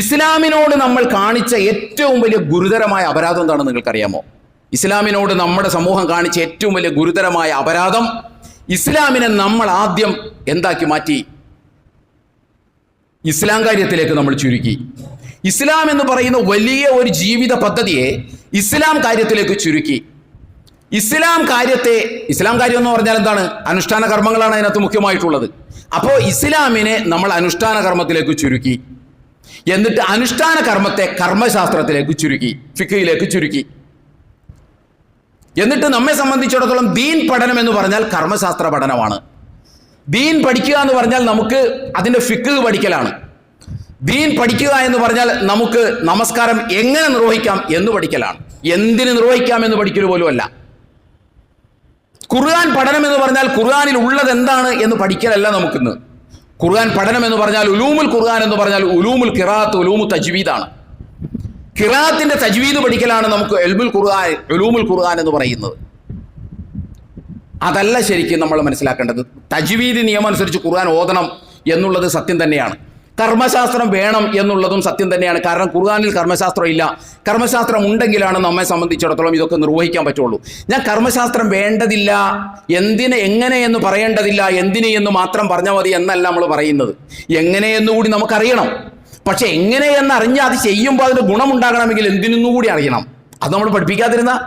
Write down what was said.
ഇസ്ലാമിനോട് നമ്മൾ കാണിച്ച ഏറ്റവും വലിയ ഗുരുതരമായ അപരാധം എന്താണെന്ന് നിങ്ങൾക്കറിയാമോ? ഇസ്ലാമിനോട് നമ്മുടെ സമൂഹം കാണിച്ച ഏറ്റവും വലിയ ഗുരുതരമായ അപരാധം ഇസ്ലാമിനെ നമ്മൾ ആദ്യം എന്താക്കി മാറ്റി? ഇസ്ലാം കാര്യത്തിലേക്ക് നമ്മൾ ചുരുക്കി. ഇസ്ലാം എന്ന് പറയുന്ന വലിയ ഒരു ജീവിത പദ്ധതിയെ ഇസ്ലാം കാര്യത്തിലേക്ക് ചുരുക്കി. ഇസ്ലാം കാര്യത്തെ ഇസ്ലാം കാര്യം എന്ന് പറഞ്ഞാൽ എന്താണ്? അനുഷ്ഠാന കർമ്മങ്ങളാണ് അതിനകത്ത് മുഖ്യമായിട്ടുള്ളത്. അപ്പോൾ ഇസ്ലാമിനെ നമ്മൾ അനുഷ്ഠാന കർമ്മത്തിലേക്ക് ചുരുക്കി. എന്നിട്ട് അനുഷ്ഠാന കർമ്മത്തെ കർമ്മശാസ്ത്രത്തിലേക്ക് ചുരുക്കി ഫിക്കയിലേക്ക് ചുരുക്കി. എന്നിട്ട് നമ്മെ സംബന്ധിച്ചിടത്തോളം ദീൻ പഠനം എന്ന് പറഞ്ഞാൽ കർമ്മശാസ്ത്ര പഠനമാണ്. ദീൻ പഠിക്കുക എന്ന് പറഞ്ഞാൽ നമുക്ക് അതിന്റെ ഫിക്ക് പഠിക്കലാണ്. ദീൻ പഠിക്കുക എന്ന് പറഞ്ഞാൽ നമുക്ക് നമസ്കാരം എങ്ങനെ നിർവഹിക്കാം എന്ന് പഠിക്കലാണ്. എന്തിന് നിർവഹിക്കാം എന്ന് പഠിക്കൽ പോലുമല്ല ഖുർആൻ പഠനം എന്ന് പറഞ്ഞാൽ ഖുർആാനിൽ ഉള്ളത് എന്താണ് എന്ന് പഠിക്കലല്ല നമുക്കിന്ന്. ഖുർആൻ പഠനം എന്ന് പറഞ്ഞാൽ ഉലൂമുൽ ഖുർആൻ എന്ന് പറഞ്ഞാൽ ഉലൂമുൽ കിറാത്ത് ഉലൂമു തജ്വീദാണ്. കിറാത്തിന്റെ തജ്വീദ് പഠിക്കലാണ് നമുക്ക് എൽബുൽ ഖുർആൻ ഉലൂമുൽ ഖുർആൻ എന്ന് പറയുന്നത്. അതല്ല ശരിക്കും നമ്മൾ മനസ്സിലാക്കേണ്ടത്. തജ്വീദ് നിയമം അനുസരിച്ച് ഖുർആൻ ഓതണം എന്നുള്ളത് സത്യം തന്നെയാണ്. കർമ്മശാസ്ത്രം വേണം എന്നുള്ളതും സത്യം തന്നെയാണ്. കാരണം ഖുർആനിൽ കർമ്മശാസ്ത്രം ഇല്ല. കർമ്മശാസ്ത്രം ഉണ്ടെങ്കിലാണ് നമ്മെ സംബന്ധിച്ചിടത്തോളം ഇതൊക്കെ നിർവഹിക്കാൻ പറ്റുള്ളൂ. ഞാൻ കർമ്മശാസ്ത്രം വേണ്ടതില്ല. എന്തിനെ എങ്ങനെയെന്ന് പറയേണ്ടതില്ല. എന്തിനെയെന്ന് മാത്രം പറഞ്ഞാൽ മതി എന്നല്ല നമ്മൾ പറയുന്നത്. എങ്ങനെ എന്നുകൂടി നമുക്കറിയണം. പക്ഷെ എങ്ങനെ എന്ന് അറിഞ്ഞാൽ അത് ചെയ്യുമ്പോൾ അതിന് ഗുണമുണ്ടാകണമെങ്കിൽ എന്തിനൊന്നും കൂടി അറിയണം. അത് നമ്മൾ പഠിപ്പിക്കാതിരുന്ന